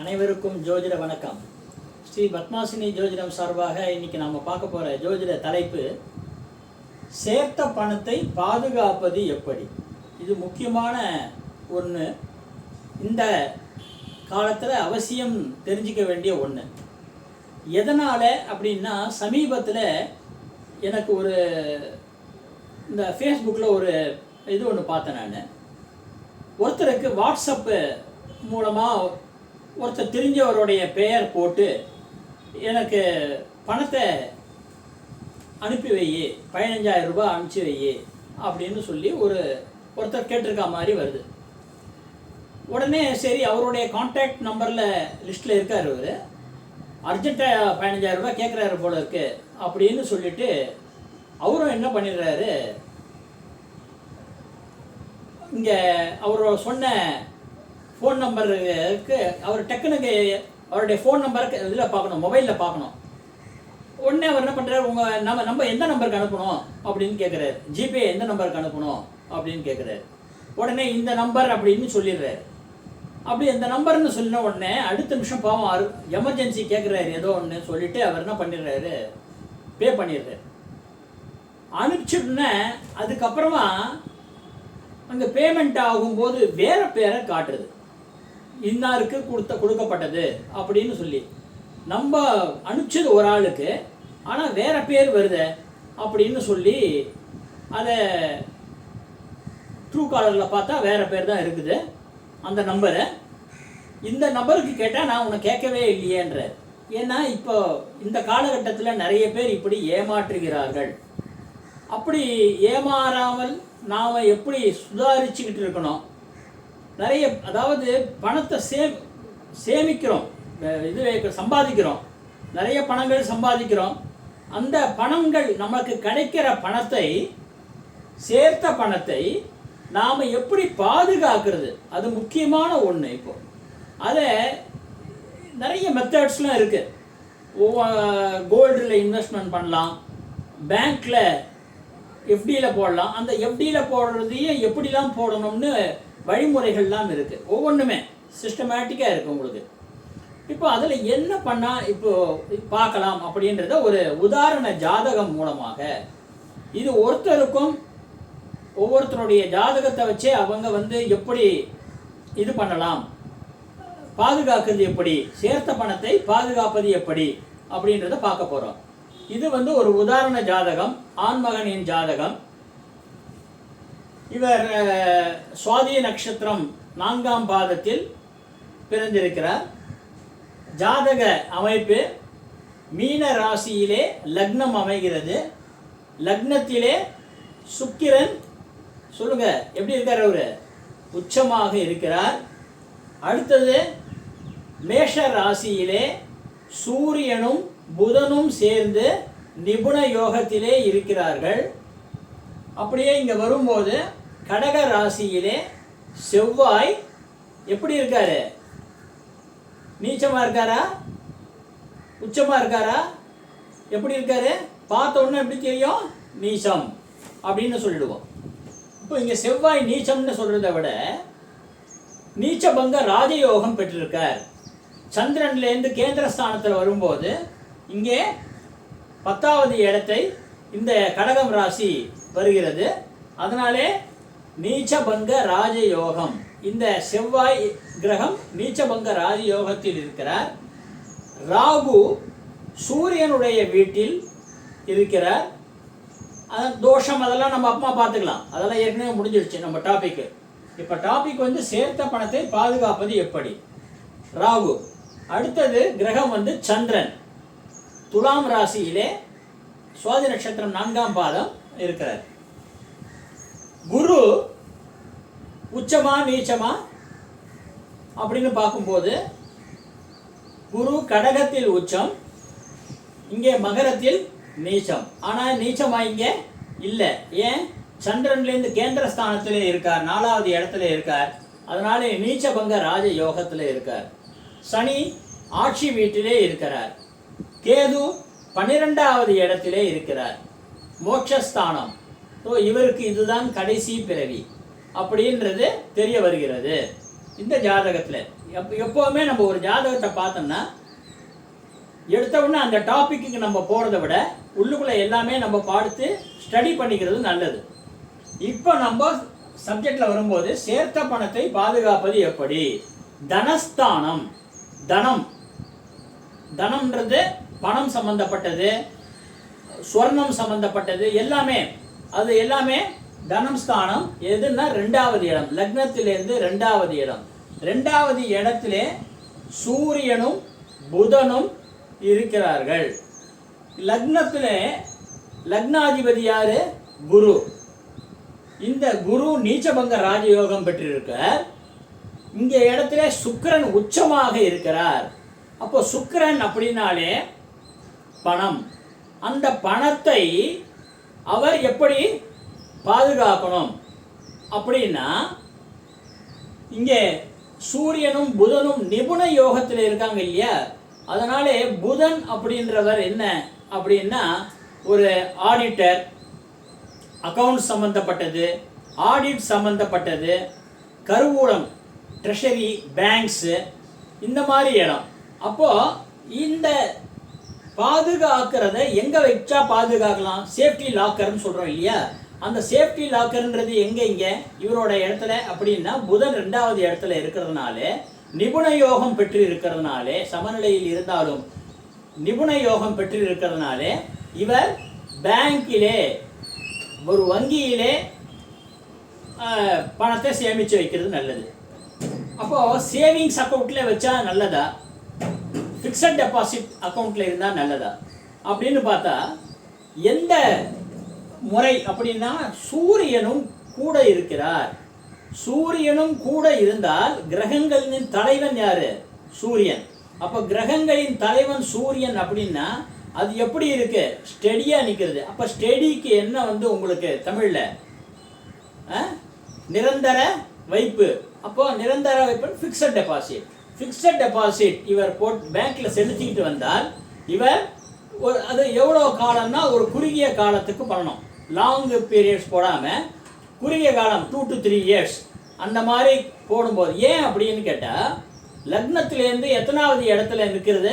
அனைவருக்கும் ஜோதிட வணக்கம். ஸ்ரீ பத்மாசினி ஜோதிடம் சார்பாக இன்னைக்கு நாம பார்க்க போற ஜோதிட தலைப்பு சேர்த்த பணத்தை பாதுகாப்பது எப்படி? இது முக்கியமான ஒன்று இந்த காலத்தில் அவசியம் தெரிஞ்சிக்க வேண்டிய ஒன்று எதனால் அப்படின்னா சமீபத்தில் எனக்கு ஒரு இந்த ஃபேஸ்புக்கில் ஒரு இது ஒன்று பார்த்தேன் நான். ஒருத்தருக்கு வாட்ஸ்அப்பு மூலமாக ஒருத்தர் தெரிஞ்சவருடைய பெயர் போட்டு எனக்கு பணத்தை அனுப்பி வை பதினஞ்சாயிரம் ரூபாய் அனுப்பிச்சி வை அப்படின்னு சொல்லி ஒரு ஒருத்தர் கேட்டிருக்க மாதிரி வருது. உடனே சரி அவருடைய கான்டாக்ட் நம்பரில் லிஸ்ட்டில் இருக்கார் அவர். அர்ஜென்ட்டாக பதினஞ்சாயிரம் ரூபாய் கேட்குறாரு போல இருக்கு அப்படின்னு சொல்லிட்டு அவரும் என்ன பண்ணிடுறாரு? இங்கே அவர் சொன்ன ஃபோன் நம்பருக்கு அவர் டக்குனுக்கு அவருடைய ஃபோன் நம்பருக்கு இதில் பார்க்கணும் மொபைலில் பார்க்கணும். உடனே அவர் என்ன பண்ணுறாரு உங்கள் நம்ம நம்ம எந்த நம்பருக்கு அனுப்பணும் அப்படின்னு கேட்குறாரு ஜிபே எந்த நம்பருக்கு அனுப்பணும் அப்படின்னு கேட்குறாரு உடனே இந்த நம்பர் அப்படின்னு சொல்லிடுறாரு. அப்படி இந்த நம்பர்னு சொன்ன உடனே அடுத்த நிமிஷம் பாவம் அரு எமர்ஜென்சி கேட்குறாரு ஏதோ ஒன்று சொல்லிட்டு அவர் என்ன பண்ணிடுறாரு? பே பண்ணிடுறாரு. அனுப்பிச்சுடனே அதுக்கப்புறமா அங்கே பேமெண்ட் ஆகும்போது வேறு பேரை காட்டுறது இன்னாருக்கு கொடுத்த கொடுக்கப்பட்டது அப்படின்னு சொல்லி. நம்ம அனுப்பிச்சது ஒரு ஆளுக்கு ஆனால் வேற பேர் வருதே அப்படின்னு சொல்லி அதை ட்ரூ காலரில் பார்த்தா வேற பேர் தான் இருக்குது. அந்த நம்பரை இந்த நம்பருக்கு கேட்டால் நான் உன்னை கேட்கவே இல்லையேன்ற ஏன்னா இப்போ இந்த காலகட்டத்தில் நிறைய பேர் இப்படி ஏமாற்றுகிறார்கள். அப்படி ஏமாறாமல் நாம் எப்படி சுதாரிச்சுக்கிட்டு இருக்கணும்? நிறைய அதாவது பணத்தை சே சேமிக்கிறோம். இது சம்பாதிக்கிறோம். நிறைய பணங்கள் சம்பாதிக்கிறோம். அந்த பணங்கள் நமக்கு கிடைக்கிற பணத்தை சேர்த்த பணத்தை நாம் எப்படி பாதுகாக்கிறது? அது முக்கியமான ஒன்று இப்போ. அதை நிறைய மெத்தட்ஸ்லாம் இருக்குது கோல்டில் இன்வெஸ்ட்மெண்ட் பண்ணலாம். பேங்க்கில் எஃப்டியில் போடலாம். அந்த எஃப்டியில் போடுறதையும் எப்படிலாம் போடணும்னு வழிமுறைகள்லாம் இருக்குது ஒவ்வொன்றுமே சிஸ்டமேட்டிக்காக இருக்குது உங்களுக்கு. இப்போ அதில் என்ன பண்ணால் இப்போது பார்க்கலாம் அப்படின்றத ஒரு உதாரண ஜாதகம் மூலமாக. இது ஒருத்தருக்கும் ஒவ்வொருத்தருடைய ஜாதகத்தை வச்சே அவங்க வந்து எப்படி இது பண்ணலாம்? பாதுகாக்கிறது எப்படி? சேர்த்த பணத்தை பாதுகாப்பது எப்படி? அப்படின்றத பார்க்க போகிறோம் இது வந்து ஒரு உதாரண ஜாதகம் ஆண்மகனின் ஜாதகம். இவர் சுவாதிய சுவாதி நட்சத்திரம் நான்காம் பாதத்தில் பிறந்திருக்கிறார். ஜாதக அமைப்பு மீன ராசியிலே லக்னம் அமைகிறது. லக்னத்திலே சுக்கிரன் சொல்லுங்க எப்படி இருக்கார் அவரு? உச்சமாக இருக்கிறார். அடுத்தது மேஷ ராசியிலே சூரியனும் புதனும் சேர்ந்து நிபுண யோகத்திலே இருக்கிறார்கள். அப்படியே இங்கே வரும்போது கடக ராசியிலே செவ்வாய் எப்படி இருக்காரு? நீச்சமாக இருக்காரா? உச்சமாக இருக்காரா? எப்படி இருக்காரு? பார்த்த உடனே எப்படி தெரியும்? நீச்சம் அப்படின்னு சொல்லிடுவோம். இப்போ இங்கே செவ்வாய் நீச்சம்னு சொல்கிறத விட நீச்சபங்க ராஜயோகம் பெற்றிருக்கார். சந்திரன்லேருந்து கேந்திரஸ்தானத்தில் வரும்போது இங்கே பத்தாவது இடத்தை இந்த கடகம் ராசி வருகிறது. அதனாலே நீச்சபங்க ராஜயோகம். இந்த செவ்வாய் கிரகம் நீச்சபங்க ராஜயோகத்தில் இருக்கிறார். ராகு சூரியனுடைய வீட்டில் இருக்கிறார். அதான் தோஷம் அதெல்லாம் நம்ம அம்மா பார்த்துக்கலாம். அதெல்லாம் ஏற்கனவே முடிஞ்சிடுச்சு நம்ம டாபிக்கு இப்போ டாபிக் வந்து சேர்த்த பணத்தை பாதுகாப்பது எப்படி? ராகு. அடுத்தது கிரகம் வந்து சந்திரன். துலாம் ராசியிலே சுவாதி நட்சத்திரம் நான்காம் பாதம் இருக்கிறார். குரு உச்சமா நீச்சமா அப்படின்னு பார்க்கும்போது குரு கடகத்தில் உச்சம் இங்கே மகரத்தில் நீச்சம். ஆனால் நீச்சமா இங்கே இல்லை. ஏன்? சந்திரன்லேருந்து கேந்திரஸ்தானத்திலே இருக்கார் நாலாவது இடத்துல இருக்கார். அதனால நீச்சபங்க ராஜ யோகத்தில் இருக்கார். சனி ஆட்சி வீட்டிலே இருக்கிறார். கேது பன்னிரெண்டாவது இடத்திலே இருக்கிறார். மோட்சஸ்தானம். ஸோ இவருக்கு இதுதான் கடைசி பிறவி. அப்படின்றது தெரிய வருகிறது. இந்த ஜாதகத்தில். எப் எப்போவுமே நம்ம ஒரு ஜாதகத்தை பார்த்தோம்னா எடுத்த உடனே அந்த டாப்பிக்கு நம்ம போகிறத விட உள்ளுக்குள்ளே எல்லாமே நம்ம பார்த்து ஸ்டடி பண்ணிக்கிறது நல்லது. இப்போ நம்ம சப்ஜெக்டில் வரும்போது சேர்த்த பணத்தை பாதுகாப்பது எப்படி? தனஸ்தானம். தனம். தனம்ன்றது பணம் சம்பந்தப்பட்டது ஸ்வர்ணம் சம்பந்தப்பட்டது எல்லாமே அது எல்லாமே தனம் ஸ்தானம். எதுன்னா ரெண்டாவது இடம். லக்னத்திலேருந்து ரெண்டாவது இடம். ரெண்டாவது இடத்திலே சூரியனும் புதனும் இருக்கிறார்கள். லக்னத்திலே லக்னாதிபதி யாரு? குரு. இந்த குரு நீச்சபங்க ராஜயோகம் பெற்றிருக்க இங்க இடத்துல சுக்கரன் உச்சமாக இருக்கிறார். அப்போ சுக்கரன் அப்படின்னாலே பணம். அந்த பணத்தை அவர் எப்படி பாதுகாக்கணும்? அப்படின்னா இங்கே சூரியனும் புதனும் நிபுண யோகத்தில் இருக்காங்க இல்லையா? அதனாலே புதன் அப்படின்றவர் என்ன? அப்படின்னா ஒரு ஆடிட்டர் அக்கவுண்ட் சம்பந்தப்பட்டது ஆடிட் சம்பந்தப்பட்டது கருவூலம் ட்ரெஷரி பேங்க்ஸு இந்த மாதிரி இடம். அப்போது இந்த பாதுகாக்கிறத எங்க வச்சா பாதுகாக்கலாம்? சேஃப்டி லாக்கர்னு சொல்றோம் இல்லையா? அந்த சேஃப்டி லாக்கர்ன்றது எங்க இங்க? இவரோட இடத்துல அப்படின்னா புதன் ரெண்டாவது இடத்துல இருக்கிறதுனால நிபுண யோகம் பெற்று இருக்கிறதுனாலே சமநிலையில் இருந்தாலும் நிபுண யோகம் பெற்று இருக்கிறதுனாலே இவர் பேங்கிலே ஒரு வங்கியிலே பணத்தை சேமித்து வைக்கிறது நல்லது. அப்போ சேவிங்ஸ் அக்கௌண்ட்ல வச்சா நல்லதா? ஃபிக்ஸட் டெபாசிட் அக்கௌண்ட்டில் இருந்தால் நல்லதா? அப்படின்னு பார்த்தா எந்த முறை அப்படின்னா சூரியனும் கூட இருக்கிறார். சூரியனும் கூட இருந்தால் கிரகங்களின் தலைவன் யாரு? சூரியன். அப்போ கிரகங்களின் தலைவன் சூரியன் அப்படின்னா அது எப்படி இருக்கு? ஸ்டெடியாக நிற்கிறது அப்போ ஸ்டெடிக்கு என்ன வந்து உங்களுக்கு தமிழில்? ஆ? நிரந்தர வைப்பு. அப்போ நிரந்தர வைப்பு ஃபிக்ஸட் டெபாசிட் ஃபிக்ஸட் டெபாசிட் இவர் போட் பேங்க்கில் செலுத்திக்கிட்டு வந்தால் இவர் ஒரு அது எவ்வளோ காலம்னா ஒரு குறுகிய காலத்துக்கு பண்ணணும். லாங் பீரியட்ஸ் போடாமல் குறுகிய காலம் டூ டு த்ரீ இயர்ஸ் அந்த மாதிரி போடும்போது ஏன் அப்படின்னு கேட்டால் லக்னத்திலேருந்து எத்தனாவது இடத்துல இருக்கிறது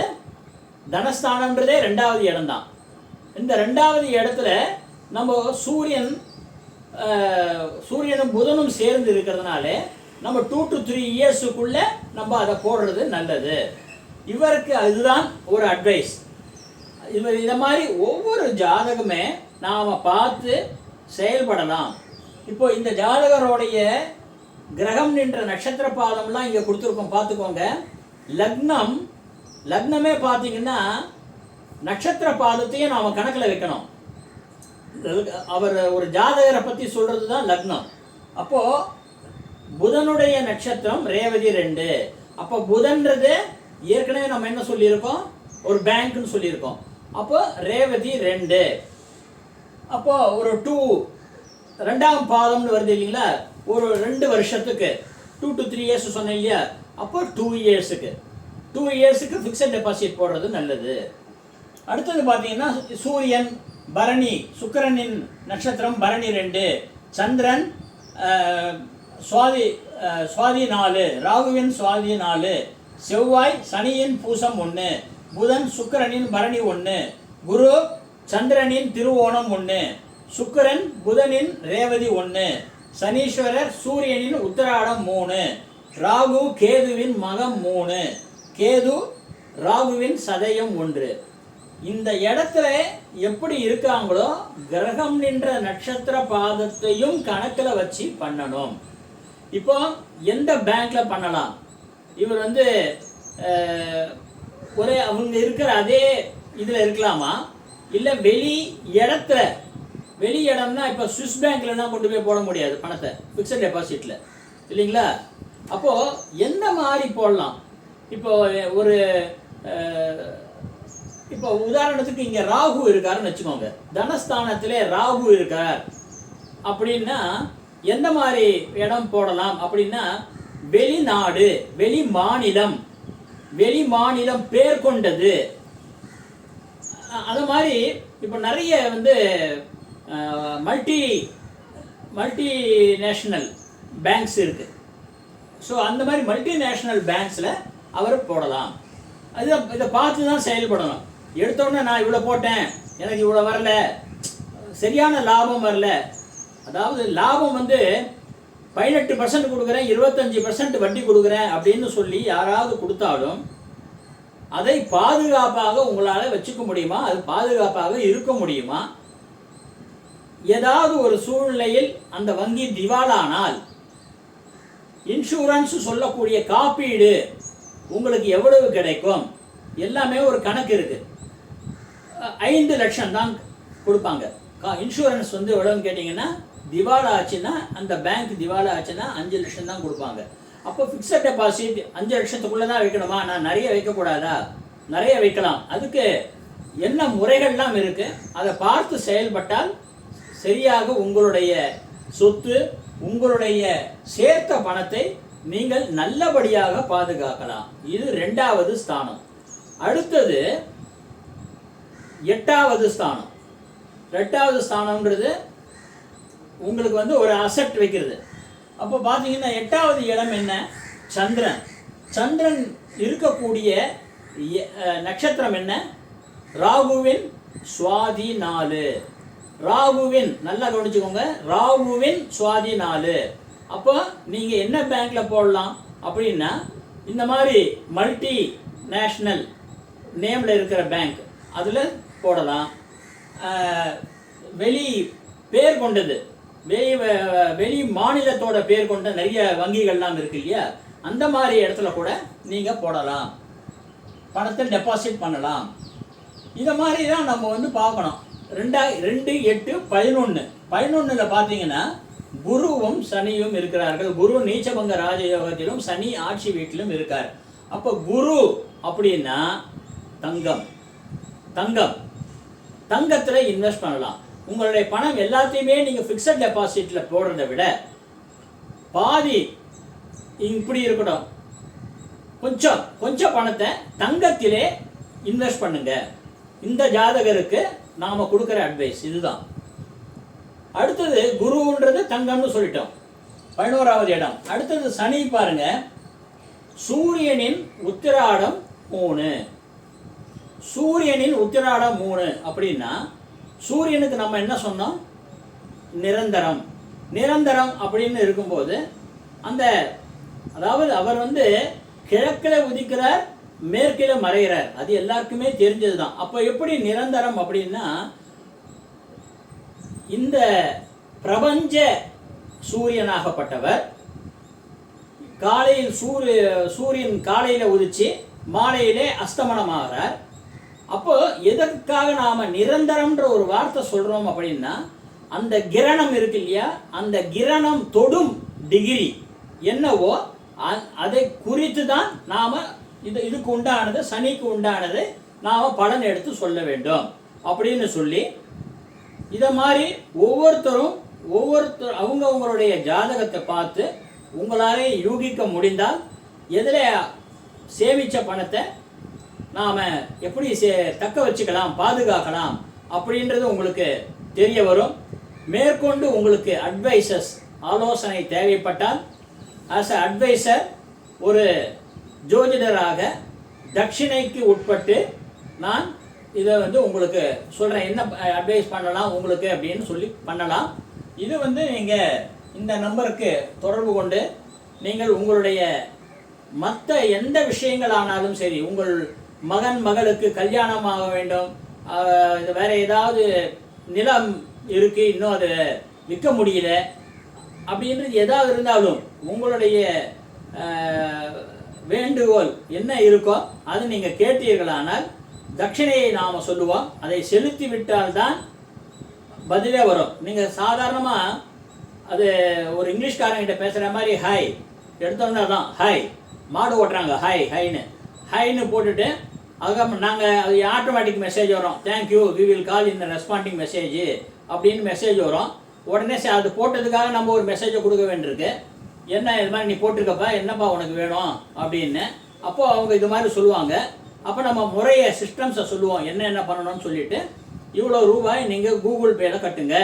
தனஸ்தானம்ன்றதே ரெண்டாவது இடம்தான். இந்த ரெண்டாவது இடத்துல நம்ம சூரியன் சூரியனும் புதனும் சேர்ந்து இருக்கிறதுனால நம்ம டூ டு த்ரீ இயர்ஸுக்குள்ள நம்ம அதை போடுறது நல்லது. இவருக்கு அதுதான் ஒரு அட்வைஸ் இவர் இதை மாதிரி ஒவ்வொரு ஜாதகமே நாம் பார்த்து செயல்படலாம். இப்போ இந்த ஜாதகருடைய கிரகம் நின்ற நட்சத்திர பாதம்லாம் இங்கே கொடுத்துருக்கோம் பார்த்துக்கோங்க. லக்னம் லக்னமே பார்த்தீங்கன்னா நட்சத்திர பாதத்தையும் நாம் கணக்கில் வைக்கணும். அவர் ஒரு ஜாதகரை பற்றி சொல்கிறது தான் லக்னம். அப்போது புதனுடைய நட்சத்திரம் ரேவதி ரெண்டு. அப்போ புதன்றது ஏற்கனவே நம்ம என்ன சொல்லியிருக்கோம்? ஒரு பேங்க்னு சொல்லியிருக்கோம். அப்போ ரேவதி ரெண்டு. அப்போ ஒரு டூ ரெண்டாம் பாதம்னு வருது இல்லைங்களா? ஒரு ரெண்டு வருஷத்துக்கு. டூ டு த்ரீ இயர்ஸ் சொன்னேன் இல்லையா? அப்போ டூ இயர்ஸுக்கு டூ இயர்ஸுக்கு ஃபிக்ஸட் டெபாசிட் போடுறது நல்லது. அடுத்தது பார்த்தீங்கன்னா சூரியன் பரணி சுக்கரனின் நட்சத்திரம் பரணி ரெண்டு. சந்திரன் சுவாதி சுவாதி நாலு ராகுவின் சுவாதி நாலு செவ்வாய் சனியின் பூசம் ஒன்று புதன் சுக்கிரனின் பரணி ஒன்று குரு சந்திரனின் திருவோணம் ஒன்று சுக்கிரன் புதனின் ரேவதி ஒன்று சனீஸ்வரர் சூரியனின் உத்தராடம் மூணு ராகு கேதுவின் மகம் மூணு கேது ராகுவின் சதயம் ஒன்று. இந்த இடத்துல எப்படி இருக்காங்களோ கிரகம் நின்ற நட்சத்திர பாதத்தையும் கணக்கில் வச்சு பண்ணணும். இப்போ எந்த பேங்க்ல பண்ணலாம்? இவர் வந்து ஒரே அவங்க இருக்கிற அதே இதில் இருக்கலாமா? இல்லை வெளி இடத்துல வெளி இடம்னா இப்போ சுவிஸ் பேங்க்லலாம் கொண்டு போய் போட முடியாது பணத்தை ஃபிக்ஸட் டெபாசிட்டில் இல்லைங்களா? அப்போது எந்த மாதிரி போடலாம்? இப்போ ஒரு இப்போ உதாரணத்துக்கு இங்கே ராகு இருக்காருன்னு வச்சுக்கோங்க. தனஸ்தானத்திலே ராகு இருக்கார். அப்படின்னா எந்த மாதிரி இடம் போடலாம் அப்படின்னா வெளிநாடு வெளி மாநிலம் வெளி மாநிலம் பேர் கொண்டது. அது மாதிரி இப்போ நிறைய வந்து மல்டி மல்டி நேஷனல் பேங்க்ஸ் இருக்கு. ஸோ அந்த மாதிரி மல்டிநேஷ்னல் பேங்க்ஸில் அவர் போடலாம். அது இதை பார்த்து தான் செயல்படணும். எடுத்தோடனே நான் இவ்வளோ போட்டேன் எனக்கு இவ்வளோ வரல சரியான லாபம் வரல அதாவது லாபம் வந்து பதினெட்டு பர்சன்ட் கொடுக்குறேன் இருபத்தஞ்சி பர்சன்ட் வட்டி கொடுக்குறேன் அப்படின்னு சொல்லி யாராவது கொடுத்தாலும் அதை பாதுகாப்பாக உங்களால் வச்சுக்க முடியுமா? அது பாதுகாப்பாக இருக்க முடியுமா? ஏதாவது ஒரு சூழ்நிலையில் அந்த வங்கி திவாலானால் இன்சூரன்ஸ் சொல்லக்கூடிய காப்பீடு உங்களுக்கு எவ்வளவு கிடைக்கும்? எல்லாமே ஒரு கணக்கு இருக்கு. ஐந்து லட்சம் தான் கொடுப்பாங்க. கா- இன்சூரன்ஸ் வந்து எவ்வளோன்னு கேட்டிங்கன்னா திவாலா ஆச்சுன்னா அந்த பேங்க் திவாலா ஆச்சுன்னா அஞ்சு லட்சம் தான் கொடுப்பாங்க. அப்போ ஃபிக்ஸட் டெபாசிட் அஞ்சு லட்சத்துக்குள்ளே தான் வைக்கணுமா? நான் நிறைய வைக்கக்கூடாதா? நிறைய வைக்கலாம். அதுக்கு என்ன முறைகள்லாம் இருக்குது அதை பார்த்து செயல்பட்டால் சரியாக உங்களுடைய சொத்து உங்களுடைய சேர்த்த பணத்தை நீங்கள் நல்லபடியாக பாதுகாக்கலாம். இது ரெண்டாவது ஸ்தானம். அடுத்தது எட்டாவது ஸ்தானம். ரெட்டாவது ஸ்தானம்ன்றது உங்களுக்கு வந்து ஒரு அசெட் வைக்கிறது. அப்போ பார்த்தீங்கன்னா எட்டாவது இடம் என்ன? சந்திரன். சந்திரன் இருக்கக்கூடிய நட்சத்திரம் என்ன? ராகுவின் சுவாதி நாலு. ராகுவின் நல்லா கவனிச்சுக்கோங்க. ராகுவின் சுவாதி நாலு. அப்போ நீங்கள் என்ன பேங்க்ல போடலாம் அப்படின்னா இந்த மாதிரி மல்டி நேஷ்னல் நேமில் இருக்கிற பேங்க் அதில் போடலாம். வெளி பேர் கொண்டது. வெளி வெளி மாநிலத்தோட பேர் கொண்ட நிறைய வங்கிகள்லாம் இருக்கு இல்லையா? அந்த மாதிரி இடத்துல கூட நீங்கள் போடலாம். பணத்தை டெபாசிட் பண்ணலாம். இதை மாதிரி தான் நம்ம வந்து பார்க்கணும். ரெண்டா ரெண்டு எட்டு பதினொன்று பதினொன்றில் பார்த்தீங்கன்னா குருவும் சனியும் இருக்கிறார்கள். குரு நீச்சபங்க ராஜயோகத்திலும் சனி ஆட்சி வீட்டிலும் இருக்கார். அப்போ குரு அப்படின்னா தங்கம். தங்கம். தங்கத்தில் இன்வெஸ்ட் பண்ணலாம். உங்களுடைய பணம் எல்லாத்தையுமே நீங்கள் ஃபிக்ஸட் டெபாசிட்டில் போடுறதை விட பாதி இப்படி இருக்கட்டும். கொஞ்சம் கொஞ்சம் பணத்தை தங்கத்திலே இன்வெஸ்ட் பண்ணுங்க. இந்த ஜாதகருக்கு நாம் கொடுக்குற அட்வைஸ் இதுதான். அடுத்தது குருன்றது தங்கம்னு சொல்லிட்டோம். பதினோராவது இடம். அடுத்தது சனி பாருங்க. சூரியனின் உத்திராடம் மூணு. சூரியனின் உத்திராடம் மூணு அப்படின்னா சூரியனுக்கு நம்ம என்ன சொன்னோம்? நிரந்தரம். நிரந்தரம் அப்படின்னு இருக்கும்போது அந்த அதாவது அவர் வந்து கிழக்கில் உதிக்கிறார் மேற்கில் மறைகிறார். அது எல்லாருக்குமே தெரிஞ்சது தான் அப்போ எப்படி நிரந்தரம் அப்படின்னா இந்த பிரபஞ்ச சூரியனாகப்பட்டவர் காலையில் சூரிய சூரியன் காலையில் உதிச்சு மாலையிலே அஸ்தமனமாகிறார். அப்போ எதற்காக நாம் நிரந்தரம்ன்ற ஒரு வார்த்தை சொல்கிறோம் அப்படின்னா அந்த கிரணம் இருக்கு இல்லையா? அந்த கிரணம் தொடும் டிகிரி. என்னவோ? அதை குறித்து தான் நாம் இது இதுக்கு உண்டானது சனிக்கு உண்டானது நாம் பலன் எடுத்து சொல்ல வேண்டும். அப்படின்னு சொல்லி இதை மாதிரி ஒவ்வொருத்தரும் ஒவ்வொருத்தர் அவங்கவங்களுடைய ஜாதகத்தை பார்த்து உங்களாலே யூகிக்க முடிந்தால் எதில் சேமித்த பணத்தை நாம் எப்படி தக்க வச்சுக்கலாம் பாதுகாக்கலாம் அப்படின்றது உங்களுக்கு தெரிய வரும். மேற்கொண்டு உங்களுக்கு அட்வைசஸ் ஆலோசனை தேவைப்பட்டால் ஆஸ் அ அட்வைசர் ஒரு ஜோதிடராக தட்சிணைக்கு உட்பட்டு நான் இதை வந்து உங்களுக்கு சொல்கிறேன் என்ன அட்வைஸ் பண்ணலாம் உங்களுக்கு அப்படின்னு சொல்லி பண்ணலாம். இது வந்து நீங்கள் இந்த நம்பருக்கு தொடர்பு கொண்டு நீங்கள் உங்களுடைய மற்ற எந்த விஷயங்களானாலும் சரி உங்கள் மகன் மகளுக்கு கல்யாணம் ஆக வேண்டும் இது வேற ஏதாவது நிலம் இருக்கு இன்னும் அது விற்க முடியல. அப்படின்றது எதாவது இருந்தாலும் உங்களுடைய வேண்டுகோள் என்ன இருக்கோ அது நீங்கள் கேட்டீர்களானால் தட்சிணையை நாம் சொல்லுவோம். அதை செலுத்தி விட்டால்தான் பதிலே வரும். நீங்கள் சாதாரணமாக அது ஒரு இங்கிலீஷ்காரங்கிட்ட பேசுகிற மாதிரி ஹாய். எடுத்தோன்னே தான் ஹாய். மாடு ஓட்டுறாங்க ஹாய் ஹைன்னு. ஹைன்னு போட்டுட்டு அதுக்கப்புறம் நாங்கள் அது ஆட்டோமேட்டிக் மெசேஜ் வரும். Thank you we will call இந்த ரெஸ்பாண்டிங் மெசேஜ் அப்படின்னு மெசேஜ் வரும். உடனே சரி, அது போட்டதுக்காக நம்ம ஒரு மெசேஜை கொடுக்க வேண்டியிருக்கு. என்ன இது மாதிரி நீ போட்டிருக்கப்பா என்னப்பா உனக்கு வேணும் அப்படின்னு. அப்போது அவங்க இது மாதிரி சொல்லுவாங்க. அப்போ நம்ம முறையை சிஸ்டம்ஸை சொல்லுவோம். என்ன என்ன பண்ணணும்னு சொல்லிட்டு இவ்வளோ ரூபாய் நீங்கள் கூகுள் பேயில் கட்டுங்க.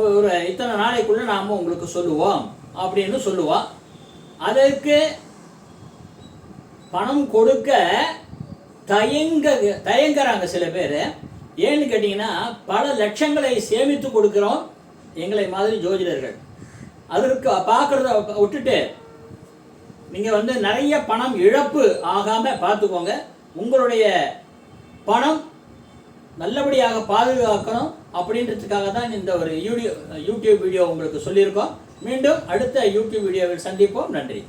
ஒரு இத்தனை நாளைக்குள்ளே நாம் உங்களுக்கு சொல்லுவோம் அப்படின்னு சொல்லுவோம். அதற்கு பணம் கொடுக்க தயங்க தயங்குறாங்க சில பேர். ஏன்னு கேட்டிங்கன்னா பல லட்சங்களை சேமித்து கொடுக்குறோம் எங்களை மாதிரி ஜோதிடர்கள். அதற்கு பார்க்குறத விட்டுட்டு நீங்கள் வந்து நிறைய பணம் இழப்பு ஆகாமல் பார்த்துக்கோங்க. உங்களுடைய பணம் நல்லபடியாக பாதுகாக்கணும் அப்படின்றதுக்காக தான் இந்த ஒரு யூடியூ யூடியூப் வீடியோ உங்களுக்கு சொல்லியிருக்கோம். மீண்டும் அடுத்த யூடியூப் வீடியோவில் சந்திப்போம். நன்றி.